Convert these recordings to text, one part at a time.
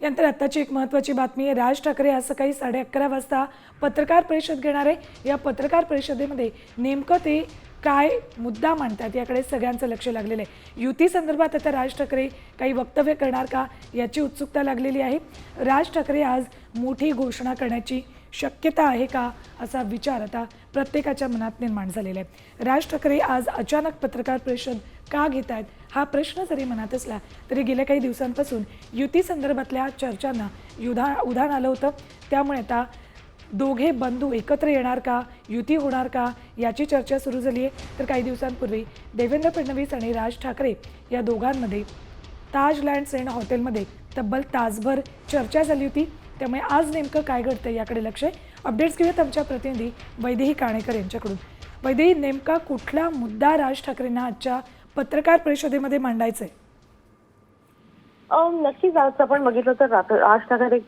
यानंतर आत्ताची एक महत्त्वाची बातमी आहे. राज ठाकरे आज सकाळी साडे अकरा वाजता पत्रकार परिषद घेणार आहे. या पत्रकार परिषदेमध्ये नेमकं ते काय मुद्दा मांडतात याकडे सगळ्यांचं लक्ष लागलेलं आहे. युती संदर्भात आता राज ठाकरे काही वक्तव्य करणार का याची उत्सुकता लागलेली आहे. राज ठाकरे आज मोठी घोषणा करण्याची शक्यता आहे का असा विचार आता प्रत्येकाच्या मनात निर्माण झालेला आहे. राज ठाकरे आज अचानक पत्रकार परिषद का घेत आहेत हा प्रश्न जरी मनात असला तरी गेल्या काही दिवसांपासून युती संदर्भातल्या चर्चांना युधा उधाण आलं होतं. त्यामुळे आता दोघे बंधू एकत्र येणार का युती होणार का याची चर्चा सुरू झाली आहे. तर काही दिवसांपूर्वी देवेंद्र फडणवीस आणि राज ठाकरे या दोघांमध्ये ताज लँड्स अँड हॉटेलमध्ये तब्बल तासभर चर्चा झाली होती. त्यामुळे आज नेमकं काय घडतं याकडे लक्ष आहे. अपडेट्स घेऊयात आमच्या प्रतिनिधी वैदेही काणेकर यांच्याकडून. वैदेही नेमका कुठला मुद्दा राज ठाकरेंना आजच्या पत्रकार परिषदेमध्ये मांडायचा आहे नक्कीच आज आपण बघितलं तर राज ठाकरे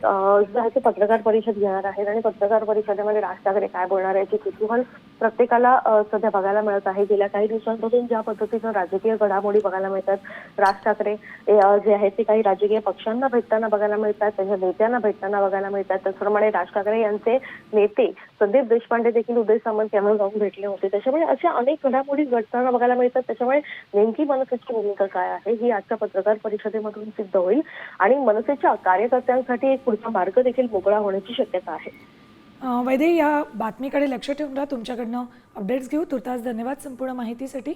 पत्रकार परिषद घेणार आहेत आणि पत्रकार परिषदेमध्ये राज ठाकरे काय बोलणार आहे याची कुतूहल प्रत्येकाला सध्या बघायला मिळत आहे. गेल्या काही दिवसांपासून ज्या पद्धतीनं राजकीय घडामोडी बघायला मिळतात राज ठाकरे जे आहेत ते काही राजकीय पक्षांना भेटताना बघायला मिळतात त्यांच्या नेत्यांना भेटताना बघायला मिळतात. त्याचप्रमाणे राज ठाकरे यांचे नेते संदीप देशपांडे देखील उदय सामंत यांना जाऊन भेटले होते. त्याच्यामुळे अशा अनेक घडामोडी घडताना बघायला मिळतात. त्याच्यामुळे नेमकी मनसेची भूमिका काय आहे ही आजच्या पत्रकार परिषदेमधून सिद्ध होईल. आणि मनसेच्या कार्यकर्त्यांसाठी एक पुढचा मार्ग देखील मोकळा होण्याची शक्यता आहे. वैदे या बातमीकडे लक्ष ठेवून राहा. तुमच्याकडनं अपडेट्स घेऊ. तुर्तास धन्यवाद संपूर्ण माहितीसाठी.